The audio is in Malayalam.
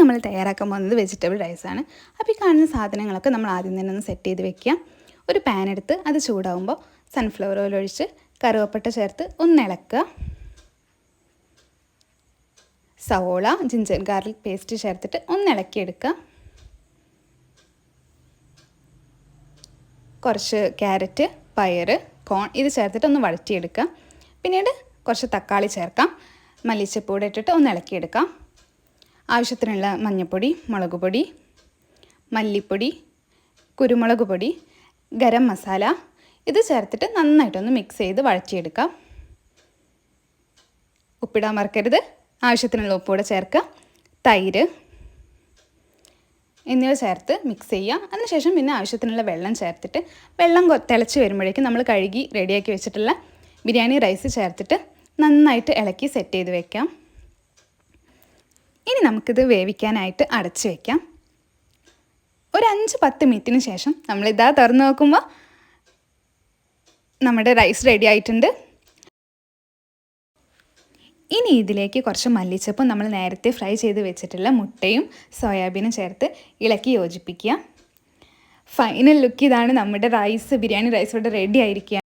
നമ്മൾ തയ്യാറാക്കാൻ പോകുന്നത് വെജിറ്റബിൾ റൈസാണ് അപ്പോൾ ഈ കാണുന്ന സാധനങ്ങളൊക്കെ നമ്മൾ ആദ്യം തന്നെ ഒന്ന് സെറ്റ് ചെയ്ത് വെക്കുക. ഒരു പാൻ എടുത്ത് അത് ചൂടാവുമ്പോൾ സൺഫ്ലവർ ഓയിൽ ഒഴിച്ച് കറുവപ്പട്ട ചേർത്ത് ഒന്ന് ഇളക്കുക. സവോള ജിഞ്ചർ ഗാർലിക് പേസ്റ്റ് ചേർത്തിട്ട് ഒന്ന് ഇളക്കിയെടുക്കുക. കുറച്ച് ക്യാരറ്റ് പയർ കോൺ ഇത് ചേർത്തിട്ട് ഒന്ന് വഴറ്റിയെടുക്കുക. പിന്നീട് കുറച്ച് തക്കാളി ചേർക്കാം. മല്ലിച്ചപ്പൂടെ ഇട്ടിട്ട് ഒന്ന് ഇളക്കിയെടുക്കാം. ആവശ്യത്തിനുള്ള മഞ്ഞൾപ്പൊടി മുളക് പൊടി മല്ലിപ്പൊടി കുരുമുളക് പൊടി ഗരം മസാല. ഇത് ചേർത്തിട്ട് നന്നായിട്ടൊന്ന് മിക്സ് ചെയ്ത് വഴറ്റിയെടുക്കാം. ഉപ്പിടാൻ മറക്കരുത്. ആവശ്യത്തിനുള്ള ഉപ്പൂടെ ചേർക്കുക. തൈര് എന്നിവ ചേർത്ത് മിക്സ് ചെയ്യുക. അതിനുശേഷം പിന്നെ ആവശ്യത്തിനുള്ള വെള്ളം ചേർത്തിട്ട് വെള്ളം തിളച്ച് വരുമ്പോഴേക്കും നമ്മൾ കഴുകി റെഡിയാക്കി വെച്ചിട്ടുള്ള ബിരിയാണി റൈസ് ചേർത്തിട്ട് നന്നായിട്ട് ഇളക്കി സെറ്റ് ചെയ്ത് വെക്കാം. ഇനി നമുക്കിത് വേവിക്കാനായിട്ട് അടച്ചു വയ്ക്കാം ഒരു അഞ്ച് പത്ത് മിനിറ്റിന് ശേഷം നമ്മളിതാ തുറന്ന് നോക്കുമ്പോൾ നമ്മുടെ റൈസ് റെഡി ആയിട്ടുണ്ട്. ഇനി ഇതിലേക്ക് കുറച്ച് മല്ലിച്ചപ്പും നമ്മൾ നേരത്തെ ഫ്രൈ ചെയ്ത് വെച്ചിട്ടുള്ള മുട്ടയും സോയാബീനും ചേർത്ത് ഇളക്കി യോജിപ്പിക്കുക. ഫൈനൽ ലുക്ക് ഇതാണ് നമ്മുടെ റൈസ് ബിരിയാണി റൈസ് ഇവിടെ റെഡി ആയിരിക്കുക.